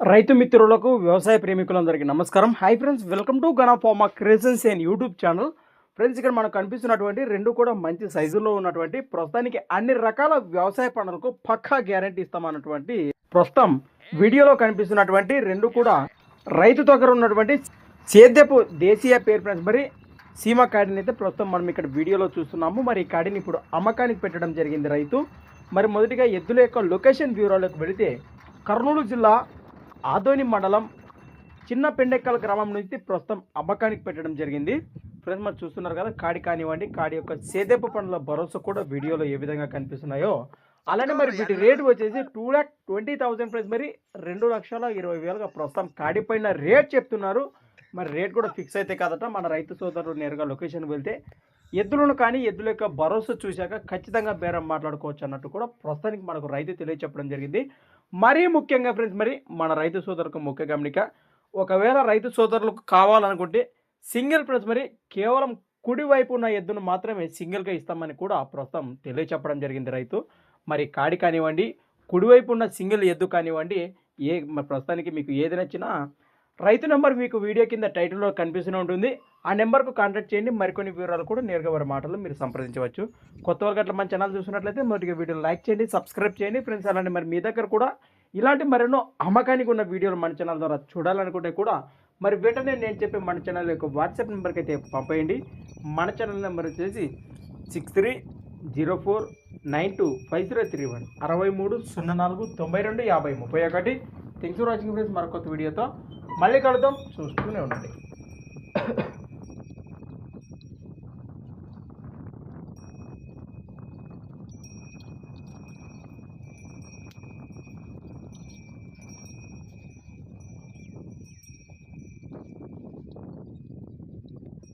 రైతు మిత్రులకు వ్యవసాయ ప్రేమికులందరికీ నమస్కారం. హాయ్ ఫ్రెండ్స్ వెల్కమ్ టు గనా pharma creations and YouTube channel friends ఇక్కడ మనకు కనిపిస్తున్నటువంటి రెండు కూడా మంచి సైజులో ఉన్నటువంటి ప్రస్తుతానికి అన్ని రకాల వ్యవసాయ పనులకు పక్కా గ్యారంటీ ఇస్తామన్నటువంటి ప్రస్తుతం వీడియోలో కనిపిస్తున్నటువంటి రెండు కూడా రైతు దగ్గర ఉన్నటువంటి సేద్యపు దేశీయ పేరు ఫ్రెండ్స్ మరి సీమ కాడిని అయితే ప్రస్తుతం మనం ఇక్కడ వీడియోలో చూస్తున్నాము. మరి ఈ కాడిని ఇప్పుడు అమ్మకానికి పెట్టడం జరిగింది రైతు. మరి మొదటిగా ఎద్దుల యొక్క లొకేషన్ బ్యూరోలోకి వెళితే కర్నూలు జిల్లా ఆదోని మండలం చిన్న పెండెక్కల గ్రామం నుంచి ప్రస్తుతం అమ్మకానికి పెట్టడం జరిగింది. ఫ్రెండ్స్ మరి చూస్తున్నారు కదా కాడి కానివ్వండి కాడి యొక్క సేదెపు పండ్ల భరోసా కూడా వీడియోలో ఏ విధంగా కనిపిస్తున్నాయో. అలానే మరి వీటి రేటు వచ్చేసి two lakh twenty thousand price మరి రెండు లక్షల ఇరవై వేలుగా ప్రస్తుతం కాడి పైన రేట్ చెప్తున్నారు. మరి రేట్ కూడా ఫిక్స్ అయితే కదట. మన రైతు సోదరుడు నేరుగా లొకేషన్కి వెళ్తే ఎద్దులను కానీ ఎద్దుల యొక్క భరోసా చూశాక ఖచ్చితంగా బేరం మాట్లాడుకోవచ్చు అన్నట్టు కూడా ప్రస్తుతానికి మనకు రైతు తెలియచెప్పడం జరిగింది. మరీ ముఖ్యంగా ఫ్రెండ్స్ మరి మన రైతు సోదరులకు ముఖ్య గమనిక ఒకవేళ రైతు సోదరులకు కావాలనుకుంటే సింగిల్ ఫ్రెండ్స్ మరి కేవలం కుడి ఉన్న ఎద్దును మాత్రమే సింగిల్గా ఇస్తామని కూడా ప్రస్తుతం తెలియచెప్పడం జరిగింది రైతు. మరి కాడి కానివ్వండి కుడివైపు ఉన్న సింగిల్ ఎద్దు కానివ్వండి ఏ ప్రస్తుతానికి మీకు ఏది నచ్చినా రైతు నెంబర్ మీకు వీడియో కింద టైటిల్లో కనిపిస్తూనే ఉంటుంది. ఆ నెంబర్కు కాంటాక్ట్ చేయండి. మరికొన్ని వివరాలు కూడా నేరుగా వారి మాటలు మీరు సంప్రదించవచ్చు. కొత్త వాళ్ళకి అట్లా మన ఛానల్ చూసినట్లయితే మొదటిగా వీడియో లైక్ చేయండి సబ్స్క్రైబ్ చేయండి. ఫ్రెండ్స్ అలానే మరి మీ దగ్గర కూడా ఇలాంటి మరెన్నో అమ్మకానికి ఉన్న వీడియోలు మన ఛానల్ ద్వారా చూడాలనుకుంటే కూడా మరి వెంటనే నేను చెప్పే మన ఛానల్ యొక్క వాట్సాప్ నెంబర్కి అయితే పంపేయండి. మన ఛానల్ నెంబర్ వచ్చేసి six three zero four nine two five zero three one అరవై మూడు సున్నా నాలుగు తొంభై రెండు యాభై ముప్పై ఒకటి. Thanks for watching friends. మరొక వీడియోతో మళ్ళీ కలుద్దాం. చూస్తూనే ఉండండి.